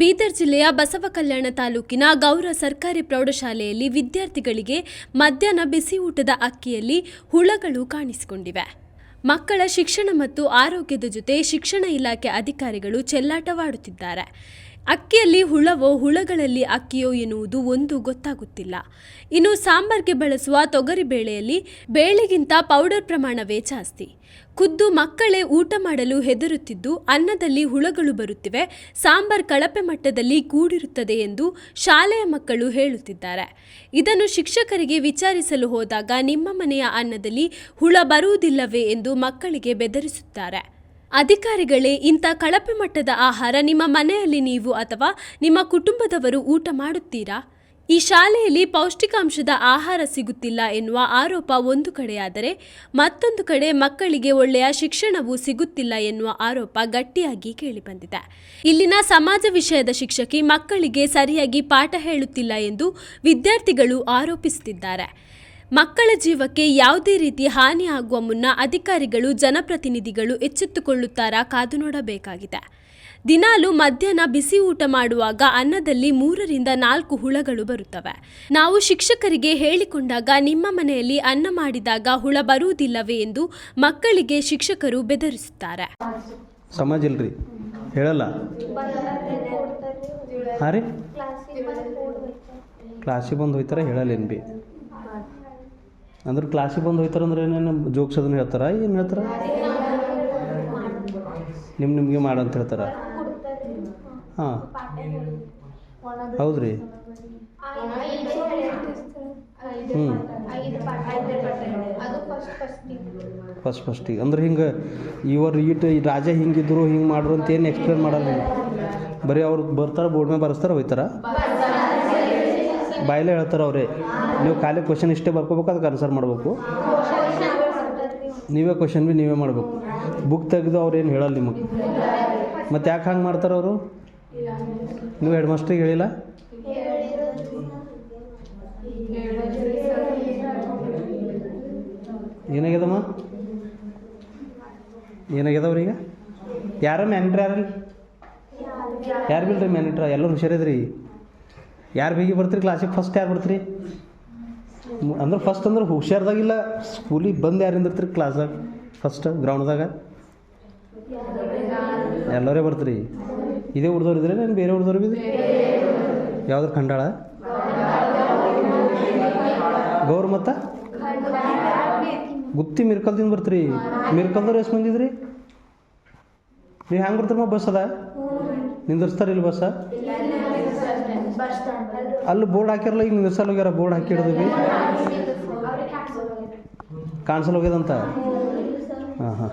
ಬೀದರ್ ಜಿಲ್ಲೆಯ ಬಸವ ಕಲ್ಯಾಣ ತಾಲೂಕಿನ ಗೌರ ಸರ್ಕಾರಿ ಪ್ರೌಢಶಾಲೆಯಲ್ಲಿ ವಿದ್ಯಾರ್ಥಿಗಳಿಗೆ ಮಧ್ಯಾಹ್ನ ಬಿಸಿ ಊಟದ ಅಕ್ಕಿಯಲ್ಲಿ ಹುಳಗಳು ಕಾಣಿಸಿಕೊಂಡಿವೆ. ಮಕ್ಕಳ ಶಿಕ್ಷಣ ಮತ್ತು ಆರೋಗ್ಯದ ಜೊತೆ ಶಿಕ್ಷಣ ಇಲಾಖೆ ಅಧಿಕಾರಿಗಳು ಚೆಲ್ಲಾಟವಾಡುತ್ತಿದ್ದಾರೆ. ಅಕ್ಕಿಯಲ್ಲಿ ಹುಳವೋ ಹುಳಗಳಲ್ಲಿ ಅಕ್ಕಿಯೋ ಎನ್ನುವುದು ಒಂದು ಗೊತ್ತಾಗುತ್ತಿಲ್ಲ. ಇನ್ನು ಸಾಂಬಾರ್ಗೆ ಬಳಸುವ ತೊಗರಿ ಬೇಳೆಯಲ್ಲಿ ಬೇಳೆಗಿಂತ ಪೌಡರ್ ಪ್ರಮಾಣವೇ ಜಾಸ್ತಿ. ಖುದ್ದು ಮಕ್ಕಳೇ ಊಟ ಮಾಡಲು ಹೆದರುತ್ತಿದ್ದು ಅನ್ನದಲ್ಲಿ ಹುಳಗಳು ಬರುತ್ತಿವೆ, ಸಾಂಬಾರ್ ಕಳಪೆ ಮಟ್ಟದಲ್ಲಿ ಕೂಡಿರುತ್ತದೆ ಎಂದು ಶಾಲೆಯ ಮಕ್ಕಳು ಹೇಳುತ್ತಿದ್ದಾರೆ. ಇದನ್ನು ಶಿಕ್ಷಕರಿಗೆ ವಿಚಾರಿಸಲು ಹೋದಾಗ ನಿಮ್ಮ ಮನೆಯ ಅನ್ನದಲ್ಲಿ ಹುಳ ಬರುವುದಿಲ್ಲವೇ ಎಂದು ಮಕ್ಕಳಿಗೆ ಬೆದರಿಸುತ್ತಾರೆ. ಅಧಿಕಾರಿಗಳೇ, ಇಂಥ ಕಳಪೆ ಮಟ್ಟದ ಆಹಾರ ನಿಮ್ಮ ಮನೆಯಲ್ಲಿ ನೀವು ಅಥವಾ ನಿಮ್ಮ ಕುಟುಂಬದವರು ಊಟ ಮಾಡುತ್ತೀರಾ? ಈ ಶಾಲೆಯಲ್ಲಿ ಪೌಷ್ಟಿಕಾಂಶದ ಆಹಾರ ಸಿಗುತ್ತಿಲ್ಲ ಎನ್ನುವ ಆರೋಪ ಒಂದು ಕಡೆಯಾದರೆ, ಮತ್ತೊಂದು ಕಡೆ ಮಕ್ಕಳಿಗೆ ಒಳ್ಳೆಯ ಶಿಕ್ಷಣವೂ ಸಿಗುತ್ತಿಲ್ಲ ಎನ್ನುವ ಆರೋಪ ಗಟ್ಟಿಯಾಗಿ ಕೇಳಿಬಂದಿದೆ. ಇಲ್ಲಿನ ಸಮಾಜ ವಿಷಯದ ಶಿಕ್ಷಕಿ ಮಕ್ಕಳಿಗೆ ಸರಿಯಾಗಿ ಪಾಠ ಹೇಳುತ್ತಿಲ್ಲ ಎಂದು ವಿದ್ಯಾರ್ಥಿಗಳು ಆರೋಪಿಸುತ್ತಿದ್ದಾರೆ. ಮಕ್ಕಳ ಜೀವಕ್ಕೆ ಯಾವುದೇ ರೀತಿ ಹಾನಿ ಆಗುವ ಮುನ್ನ ಅಧಿಕಾರಿಗಳು ಜನಪ್ರತಿನಿಧಿಗಳು ಎಚ್ಚೆತ್ತುಕೊಳ್ಳುತ್ತಾರಾ ಕಾದು ನೋಡಬೇಕಾಗಿದೆ. ದಿನಾಲು ಮಧ್ಯಾಹ್ನ ಬಿಸಿ ಊಟ ಮಾಡುವಾಗ ಅನ್ನದಲ್ಲಿ ಮೂರರಿಂದ ನಾಲ್ಕು ಹುಳಗಳು ಬರುತ್ತವೆ. ನಾವು ಶಿಕ್ಷಕರಿಗೆ ಹೇಳಿಕೊಂಡಾಗ ನಿಮ್ಮ ಮನೆಯಲ್ಲಿ ಅನ್ನ ಮಾಡಿದಾಗ ಹುಳ ಬರುವುದಿಲ್ಲವೇ ಎಂದು ಮಕ್ಕಳಿಗೆ ಶಿಕ್ಷಕರು ಬೆದರಿಸುತ್ತಾರೆ. ಸಮಾಜ ಇಲ್ರಿ? ಹೇಳಲ್ಲ? ಹಾಂ ರೀ? ಕ್ಲಾಸಿಗೆ ಬಂದು ಹೋಯ್ತಾರ ಹೇಳಲ್ಲೇನು ಬಿ ಅಂದ್ರೆ ಕ್ಲಾಸಿಗೆ ಬಂದು ಹೋಯ್ತಾರ ಅಂದ್ರೆ ಏನೇನು ಜೋಕ್ಸ್ ಅದನ್ನ ಹೇಳ್ತಾರ? ಏನು ಹೇಳ್ತಾರ? ನಿಮ್ಮ ನಿಮಗೆ ಮಾಡಂತ ಹೇಳ್ತಾರ? ಹಾಂ. ಹೌದ್ರಿ. ಹ್ಞೂ ಫಸ್ಟ್ ಫಸ್ಟಿಗೆ ಅಂದ್ರೆ ಹಿಂಗೆ ಇವರು ಈಟ್ ರಾಜ ಹಿಂಗಿದ್ರು ಹಿಂಗೆ ಮಾಡ್ರು ಅಂತ ಏನು ಎಕ್ಸ್ಪ್ಲೇನ್ ಮಾಡಲ್ಲ ಬರೀ ಅವ್ರು ಬರ್ತಾರೆ ಬೋರ್ಡ್ ಮೇಲೆ ಬರೆಸ್ತಾರೆ, ಹೋಯ್ತಾರ? ಬಾಯಲ್ಲೇ ಹೇಳ್ತಾರೆ ಅವ್ರೆ ನೀವು ಖಾಲಿ ಕ್ವಶನ್ ಇಷ್ಟೇ ಬರ್ಕೋಬೇಕು, ಅದಕ್ಕೆ ಆನ್ಸರ್ ಮಾಡಬೇಕು. ನೀವೇ ಕ್ವಶನ್ ಭೀ ನೀವೇ ಮಾಡಬೇಕು. ಬುಕ್ ತೆಗೆದು ಅವ್ರು ಏನು ಹೇಳಲ್ಲ ನಿಮಗೆ. ಮತ್ತು ಯಾಕೆ ಹಂಗೆ ಮಾಡ್ತಾರೆ ಅವರು? ನೀವು ಹೆಡ್ ಮಾಸ್ಟ್ರಿಗೆ ಹೇಳಿಲ್ಲ? ಏನಾಗ್ಯದಮ್ಮ? ಏನಾಗ್ಯದವ್ರೀಗ ಯಾರ ಮ್ಯಾನಿಟ್ರ್ ಯಾರಲ್ಲಿ? ಯಾರು ಬಿಲ್ರಿ ಮ್ಯಾನಿಟ್ರ ಎಲ್ಲರೂ ಹುಷಾರಿದ್ರಿ? ಯಾರು ಬೀಗಿ ಬರ್ತೀರಿ ಕ್ಲಾಸಿಗೆ ಫಸ್ಟ್ ಯಾರು ಬರ್ತೀರಿ? ಅಂದ್ರೆ ಫಸ್ಟ್ ಅಂದ್ರೆ ಹುಷಾರ್ದಾಗಿಲ್ಲ ಸ್ಕೂಲಿಗೆ ಬಂದು ಯಾರು ನಿಂದಿರ್ತೀರಿ ಕ್ಲಾಸಾಗ ಫಸ್ಟ್ ಗ್ರೌಂಡ್ದಾಗ ಎಲ್ಲರೇ ಬರ್ತೀರಿ? ಇದೇ ಹುಡ್ದವ್ರು ಇದ್ರೆ ನಾನು ಬೇರೆ ಹುಡ್ದವ್ರು ಬಿದ್ರಿ ಯಾವ್ದಾರು ಖಂಡಾಳ? ಗೌರ್ ಮತ್ತ? ಗುತ್ತಿ ಮಿರ್ಕಲ್ದಿಂದ ಬರ್ತೀರಿ. ಮಿರ್ಕಲ್ದವ್ರು ಎಷ್ಟು ಬಂದಿದ್ರಿ ನೀವು ಹೆಂಗೆ ಬರ್ತೀರಮ್ಮ ಬಸ್ ಅದ? ನಿಂದಿರ್ಸ್ತಾರಿಲ್ಲ ಬಸ್ಸ ಅಲ್ಲಿ. ಬೋರ್ಡ್ ಹಾಕಿರಲ್ಲ ಈಗ ನಿಂದಿರ್ಸಲ್ ಹೋಗ್ಯಾರ ಬೋರ್ಡ್ ಹಾಕಿ ಹಿಡಿದು ಬಿ ಕಾಣಿಸಲ್ ಹೋಗ್ಯದಂತ? ಹಾಂ ಹಾಂ.